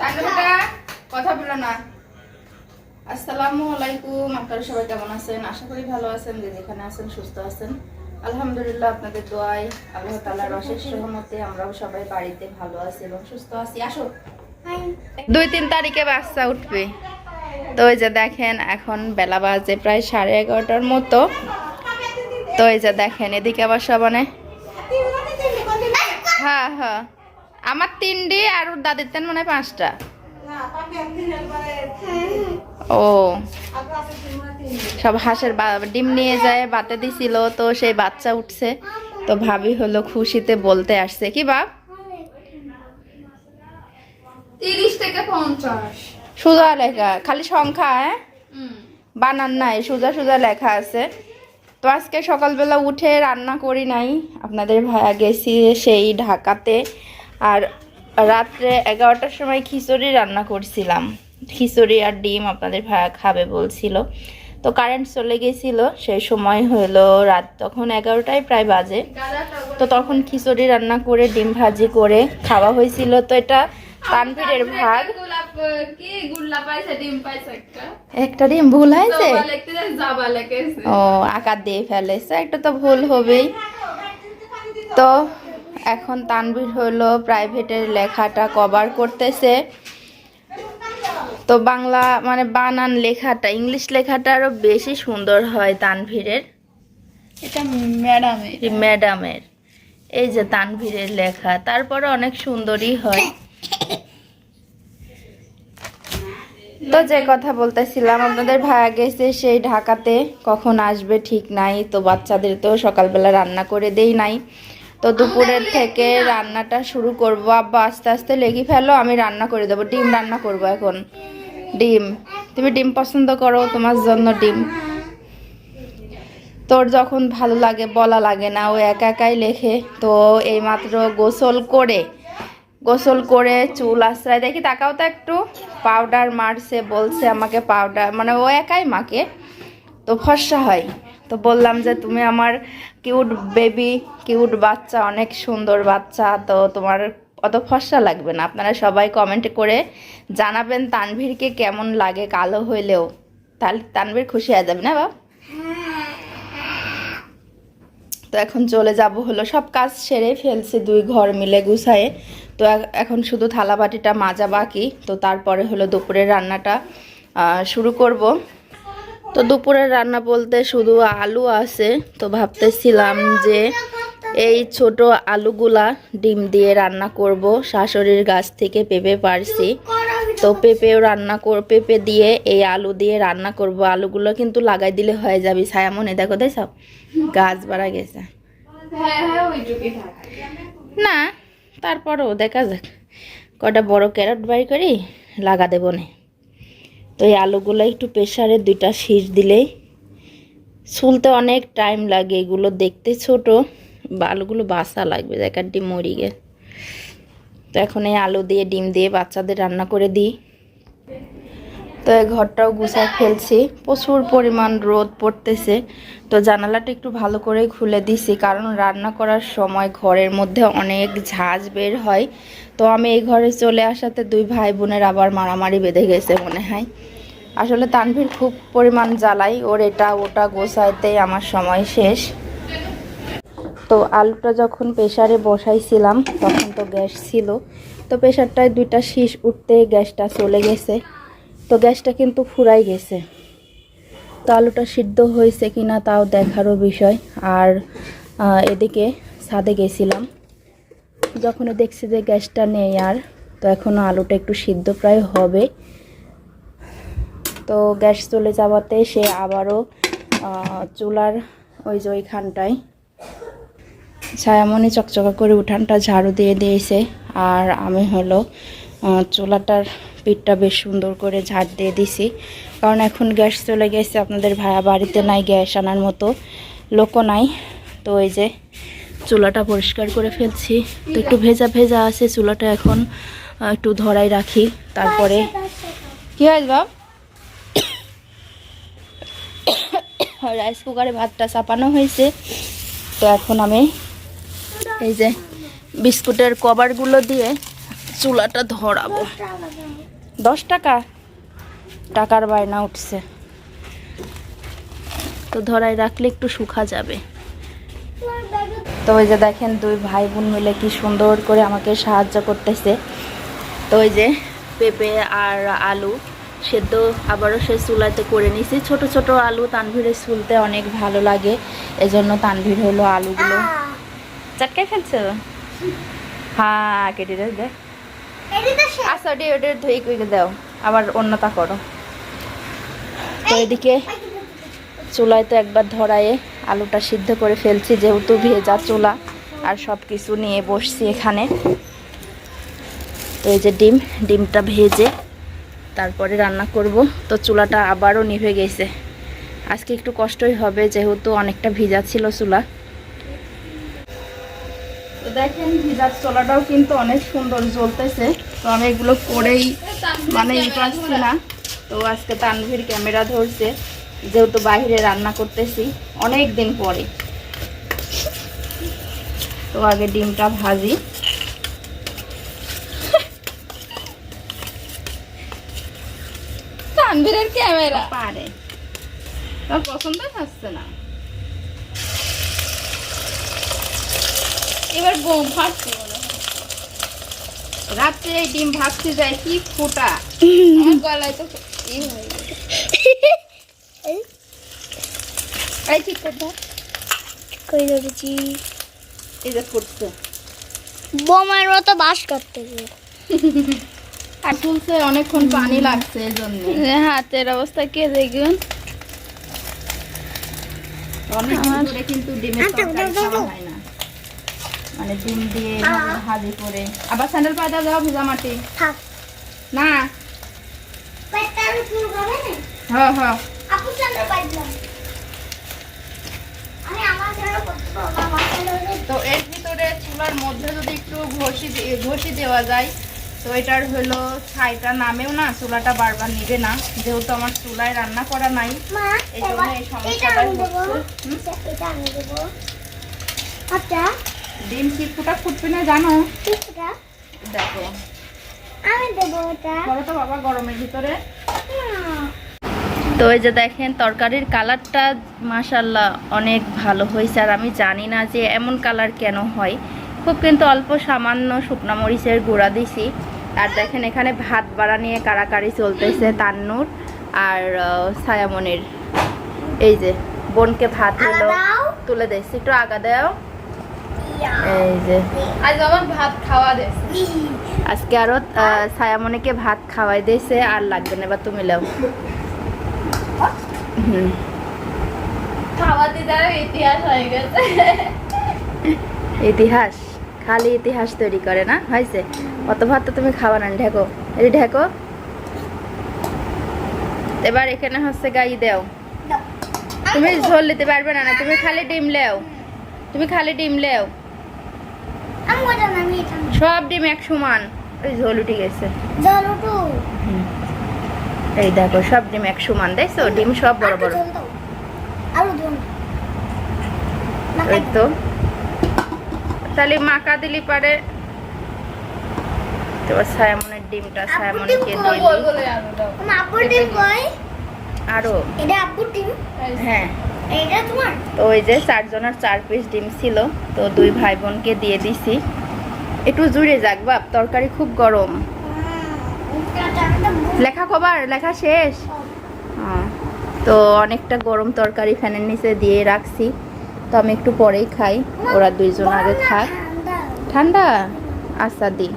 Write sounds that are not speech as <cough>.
তান্ডবটা কথা বলো না। আসসালামু আলাইকুম আপনারা সবাই কেমন আছেন? আশা করি ভালো আছেন যে যেখানে আছেন সুস্থ আছেন। আলহামদুলিল্লাহ আপনাদের দোয়ায় আল্লাহ তালার অশেষ সহমতে আমরাও সবাই বাড়িতে ভালো আছি এবং সুস্থ আছি। আসো। দুই তিন তারিখে বাচ্চা উঠবে। তো ওই যে দেখেন এখন বেলা বাজে প্রায় সাড়ে এগারোটার মতো। তো এই যে দেখেন এদিকে আবার সবানে। হ্যাঁ হ্যাঁ। আমার তিনটি আর ওর দাদির তেন মনে হয় পাঁচটা। ও। সব হাঁসের ডিম নিয়ে যায় বাতে দিছিল তো সেই বাচ্চা উঠছে। তো ভাবি হলো খুশিতে বলতে আসছে। কি বাপ? তিরিশ থেকে পঞ্চাশ। সোজা লেখা খালি সংখ্যা হ্যাঁ? বানান নাই সোজা সোজা লেখা আছে। তো আজকে সকালবেলা উঠে রান্না করি নাই। আপনাদের ভাইয়া গেছি সেই ঢাকাতে। আর রাত্রে এগারোটার সময় খিচুড়ি রান্না করছিলাম। খিচুড়ি আর ডিম আপনাদের ভাইয়া খাবে বলছিল। তো কারেন্ট চলে গেছিল, সেই সময় হলো রাত তখন এগারোটায় প্রায় বাজে। তো তখন খিচুড়ি রান্না করে, ডিম ভাজি করে খাওয়া হয়েছিল। তো এটা তানভীরের ভাগ। একটা ডিম ভুল হয়েছে? ও, আকার দিয়ে ফেলেছে, একটা তো ভুল হবেই। তো এখন তানভীর হলো প্রাইভেটের লেখাটা কভার করতেছে। তো বাংলা মানে বানান লেখাটা ইংলিশ লেখাটা আরও বেশি সুন্দর হয় তানভীরের। এটা ম্যাডামের। ম্যাডামের। এই যে তানভীরের লেখা তারপরে অনেক সুন্দরই হয়। তো যে কথা বলতেছিলাম আপনাদের ভাইয়া গেছে সেই ঢাকাতে কখন আসবে ঠিক নাই তো বাচ্চাদের তো সকালবেলা রান্না করে দেই নাই। তো দুপুরের থেকে রান্নাটা শুরু করব। আব্বা, আস্তে আস্তে লেগে ফেলো, আমি রান্না করে দেবো। ডিম রান্না করব এখন। ডিম। তুমি ডিম পছন্দ করো, তোমার জন্য ডিম। তোর যখন ভালো লাগে, বলা লাগে না, ও একা একাই লেখে। তো এইমাত্র গোসল করে গোসল করে চুল আশ্রয়। দেখি, তাকাও তো একটু। পাউডার মারছে, বলছে আমাকে পাউডার মানে ও একাই মাকে তো ফর্সা হয়। তো বললাম যে তুমি আমার কিউট বেবি কিউট বাচ্চা, অনেক সুন্দর বাচ্চা, তো তোমার অত ফর্সা লাগবে না। আপনারা সবাই কমেন্ট করে জানাবেন তানভীরকে কেমন লাগে কালো হইলেও। তাহলে তানভীর খুশি হয়ে যাবে না বাবা তো এখন চলে যাব হলো, সব কাজ সেরে ফেলছি দুই ঘর মিলে গুছায়ে। তো এখন শুধু থালা বাটিটা মাজা বাকি, তো তারপরে হলো দুপুরের রান্নাটা শুরু করব। তো দুপুরের রান্না বলতে শুধু আলু আছে তো ভাবতেছিলাম যে এই ছোট আলুগুলা ডিম দিয়ে রান্না করব। শাশুড়ির গাছ থেকে পেঁপে পারছি। তো পেঁপেও রান্না কর পেঁপে দিয়ে এই আলু দিয়ে রান্না করব। আলুগুলো কিন্তু লাগাই দিলে হয়ে যাবে। ছায়া মনে দেখো তাই সব? গাছ বাড়া গেছে। হ্যাঁ হ্যাঁ না তারপরও দেখা যাক। কটা বড় ক্যারট বাড়ি করি লাগা দেবো না। তো এই আলুগুলো একটু প্রেশারে দুইটা শীষ দিলেই ছুলতে অনেক টাইম লাগে এগুলো দেখতে ছোট আলুগুলো বাসা লাগবে দেখার ডিম মরি গে তো এখন এই আলু দিয়ে, ডিম দিয়ে বাচ্চাদের রান্না করে দিই। তো এই ঘরটাও গুছায় ফেলছি। প্রচুর পরিমাণ রোদ পড়তেছে। তো জানালাটা একটু ভালো করে খুলে দিছি, কারণ রান্না করার সময় ঘরের মধ্যে অনেক ঝাঁজ বের হয়। তো আমি এই ঘরে চলে আসাতে দুই ভাই বোনের আবার মারামারি বেঁধে গেছে মনে হয়। আসলে তানভীর খুব পরিমাণ জ্বালাই। ওর এটা ওটা গোছাইতেই আমার সময় শেষ। তো আলুটা যখন প্রেশারে বসাইছিলাম, তখন তো গ্যাস ছিল। তো প্রেশারটায় দুইটা শীষ উঠতে গ্যাসটা চলে গেছে। তো গ্যাসটা কিন্তু ফুরাই গেছে। তো আলুটা সিদ্ধ হয়েছে কিনা তাও দেখারও বিষয়। আর এদিকে ছাদে গেছিলাম। যখন দেখছি যে গ্যাসটা নেই আর, তো এখনও আলুটা একটু সিদ্ধ প্রায় হবে। তো গ্যাস চলে যাওয়াতে সে আবারও চুলার ওই যে ওইখানটায় ছায়ামণি চকচকা করে উঠানটা ঝাড়ু দিয়ে দিয়েছে। আর আমি হলো চুলাটার পিঠটা বেশ সুন্দর করে ঝাড় দিয়ে দিছি। কারণ এখন গ্যাস চলে গেছে, আপনাদের ভাড়া বাড়িতে নাই, গ্যাস আনার মতো লোকও নাই। তো এই যে চুলাটা পরিষ্কার করে ফেলছি। তো একটু ভেজা ভেজা আছে চুলাটা এখন একটু ধরাই রাখি। তারপরে কী হয় বাব রাইস কুকারে ভাতটা চাপানো হয়েছে। তো এখন আমি এই যে বিস্কুটের কভারগুলো দিয়ে চুলাটা ধরাবো। দশ টাকা। টাকার বায়না উঠছে। তো ধরাই রাখলে একটু শুকা যাবে। তো ওই যে দেখেন দুই ভাই বোন মিলে কি সুন্দর করে আমাকে সাহায্য করতেছে। তো ওই যে পেঁপে আর আলু সেদ্ধ আবারও সে চুলাতে করে নিছি ছোট ছোট আলু তানভীরের চুলতে অনেক ভালো লাগে। এজন্য তানভীর হলো আলুগুলো। চাটকাই ফেলছো? হ্যাঁ কেটে দে আচ্ছা ওটি ওটি ধুয়ে করে দাও। আবার অন্যতা করো। তো এদিকে চুলায় তো একবার ধরায়ে আলুটা সিদ্ধ করে ফেলছি, যেহেতু ভেজা চুলা আর সব কিছু নিয়ে বসছি এখানে। তো এই যে ডিম, ডিমটা ভেজে তারপরে রান্না করব। তো চুলাটা আবারও নিভে গেছে। আজকে একটু কষ্টই হবে, যেহেতু অনেকটা ভিজা ছিল চুলা। তো দেখেন ভিজার চোলাটাও কিন্তু অনেক সুন্দর জ্বলতেছে। তো আমি এগুলো করেই মানে ই পাচ্ছি না তো আজকে তানভীর ক্যামেরা ধরছে, যেহেতু বাইরে রান্না করতেছি অনেক দিন পরে। তো আগে ডিমটা ভাজি। তানভীরের ক্যামেরা। পারে। তার পছন্দ হচ্ছে না। এবার বোম ফাটছে রাত্রে এই ডিম ভাজতে যায় কি ফোটা। আমার গলায় তো ই হয়ে গেছে। এই ঠিক করে ধর। কই ধরেছি? এই যে ফুটছে। বোমার মতো বাস করতেছে। <laughs> আর অনেকক্ষণ পানি লাগছে এই হাতের অবস্থা কে ধরে কিন্তু ডিমের আচ্ছা, তরকারি দাও, দাও, খাওয়া হয় না। মানে ডিম দিয়ে ভাজি করে। আবার স্যান্ডেল দাও ভিজা মাটি। না। হ্যাঁ হ্যাঁ তো এর ভিতরে চুলার মধ্যে যদি একটু ঘষি ঘষি দেওয়া যায় তো এটার হলো ছাইটা নামেও না চুলাটা বারবার নিবে না। যেহেতু আমার চুলায় রান্না করা নাই মা এই জন্য এই সমস্যাটা হচ্ছে। হুম? আচ্ছা, ডিম কি ফুটা ফুটবে না জানো? দেখো। আমি দেবো এটা। করো তো বাবা গরমের ভিতরে। তো এই যে দেখেন তরকারির কালারটা মাশাল্লাহ অনেক ভালো হয়েছে আর আমি জানি না যে এমন কালার কেন হয়। খুব কিন্তু অল্প সামান্য শুকনা মরিচের গুঁড়া দিছি। আর দেখেন এখানে ভাত বাড়া নিয়ে কারাকারি চলতেছে তান্নুর আর আহ, ছায়ামনির এই যে বোনকে ভাত হলো তুলে দিয়েছি একটু আগা দাও। এই যে। আজ আমার ভাত খাওয়া দেশ আজকে আরও আহ, ছায়ামনিকে ভাত খাওয়াই দিয়েছে আর লাগবে না এবার তুমি লাও। হুম। খাওয়া দিদার ইতিহাস হয়ে গেছে। ইতিহাস? খালি ইতিহাস তৈরি করে না? হয়েছে? অত ভাত তো তুমি খাওয়া না ঢেকো। এই ঢেকো। এবার এখানে হচ্ছে গাই দেও। তুমি ঝোল নিতে পারবে না না। তুমি খালি ডিম লেও। তুমি খালি ডিম লেও। সব ডিম এক সমান। ওই ঝোল উঠে গেছে। এই দেখো সব ডিম এক সমান দেখছ? ডিম সব বড় বড়। ওই তো। তাহলে মাকা দিলি পারে। তোমার সায়ামনের ডিমটা সায়ামনকে দিয়ে দিই? আরও এটা আব্বুর ডিম? হ্যাঁ। এটা তোমার? তো ওই যে চারজনের চার পিস ডিম ছিল তো দুই ভাই বোনকে দিয়ে দিছি। একটু জুড়ে যাক বাপ তরকারি খুব গরম। লেখা খবর লেখা শেষ? হ্যাঁ। তো অনেকটা গরম তরকারি ফ্যানের নিচে দিয়ে রাখছি। তো আমি একটু পরেই খাই। ওরা দুইজন আগে খাক। ঠান্ডা? আচ্ছা দি।